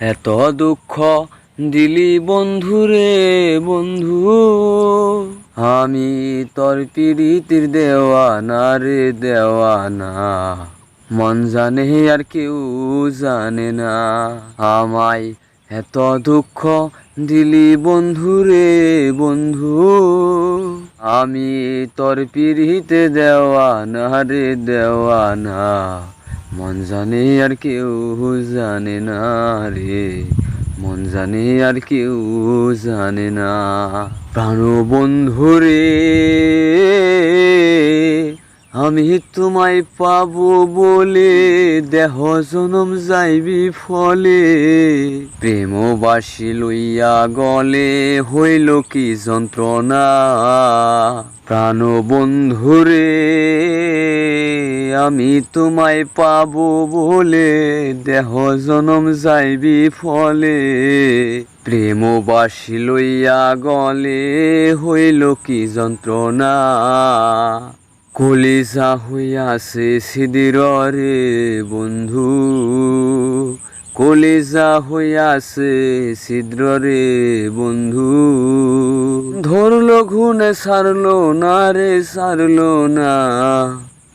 এত দুঃখ দিলি বন্ধুরে বন্ধু। আমি তোর পিরিতির দেওয়ানা রে দেওয়ানা। মন জানে আর কেউ জানে না। আমায় এত দুঃখ দিলি বন্ধুরে বন্ধু। আমি তোর পিরিতে দেওয়ানা রে দেওয়ানা। মন জানে আর কেউ জানে না রে। মন জানে আর কেউ জানে না। প্রাণ বন্ধু রে, আমি তোমায় পাব বলে দেহ জনম যাইবি ফলে। প্রেম বাসি লইয়া গলে হইল কি যন্ত্রণা। প্রাণ বন্ধুরে আমি তোমায় পাবো বলে দেহ জনম যাইবি ফলে। প্রেম বাসি লইয়া গলে হইল কি যন্ত্রণা। কলিজা হইয়াছে সিদির রে বন্ধু। কলিজা হইয়াছে ছিদ্র রে বন্ধু। ধরলো ঘুনে সারলো না রে সারলো না।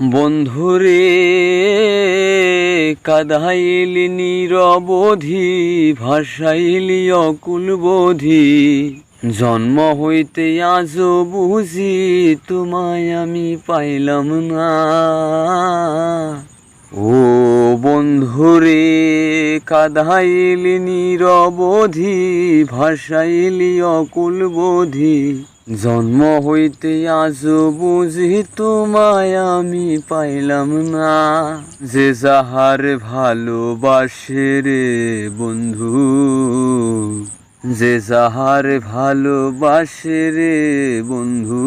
বন্ধুরে, কাদাইলি নিরবধি, ভাসাইলি অকুলবোধি জন্ম হইতে আজ বুঝি তোমায় আমি পাইলাম না। ও বন্ধুরে, কাদাইলি নিরবধি, ভাসাইলি অকুলবোধি জন্ম হইতে আজ বুঝি তোমায় আমি পাইলাম না। যে যাহার ভালোবাসে রে বন্ধু। যে যাহার ভালোবাসে রে বন্ধু,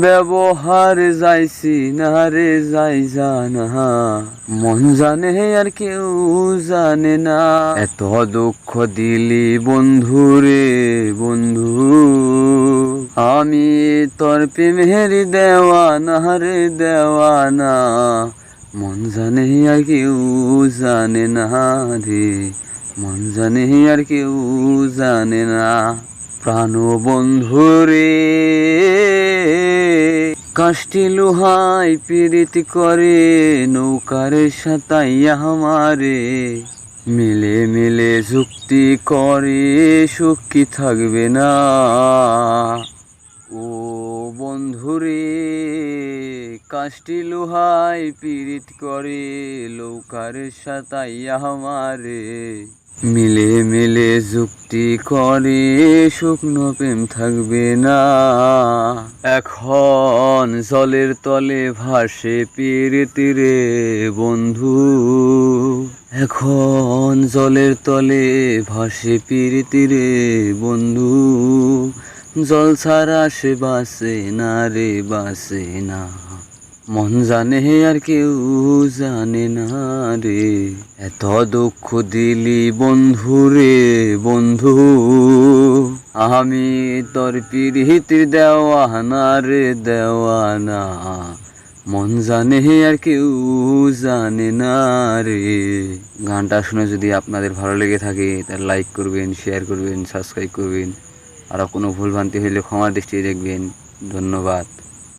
ব্যবহার যাইছি না রে, যাই জানা। মন জানে আর কেউ জানে না। এত দুঃখ দিলি বন্ধু রে বন্ধু, আমি তোর প্রেমের দেওয়ানা রে দেওয়ানা। মন জানে আর কেউ জানে না রে। মন জানে আর কেউ জানে না। প্রাণ বন্ধু রে কাষ্টি লোহাই পীড়িত করে, নৌকার সাতাইয়া আমারে। মিলে মিলে যুক্তি করে, সুখী থাকবে না। ও বন্ধুরে, কাষ্টি লোহাই পীড়িত করে, লৌকার সাতাইয়া আমারে। মিলে মিলে যুক্তি করে, শুকনো প্রেম থাকবে না। এখন জলের তলে ভাসে পীড়িতি রে বন্ধু। এখন জলের তলে ভাসে পীড়িতি রে বন্ধু। জল ছাড়া সে বাসে না রে বাসে না। মন জানে আর কেউ জানে না রে। এত দুঃখ দিলি বন্ধু রে বন্ধু। আমি তোর পিড়িতির দেওয়ানা রে দেওয়ানা। মন জানে আর কেউ জানে না রে। গানটা শুনে যদি আপনাদের ভালো লেগে থাকে, তাহলে লাইক করবেন শেয়ার করবেন সাবস্ক্রাইব করবেন। আর কোনো ভুলভ্রান্তি হইলে ক্ষমা দৃষ্টি দেখবেন। ধন্যবাদ।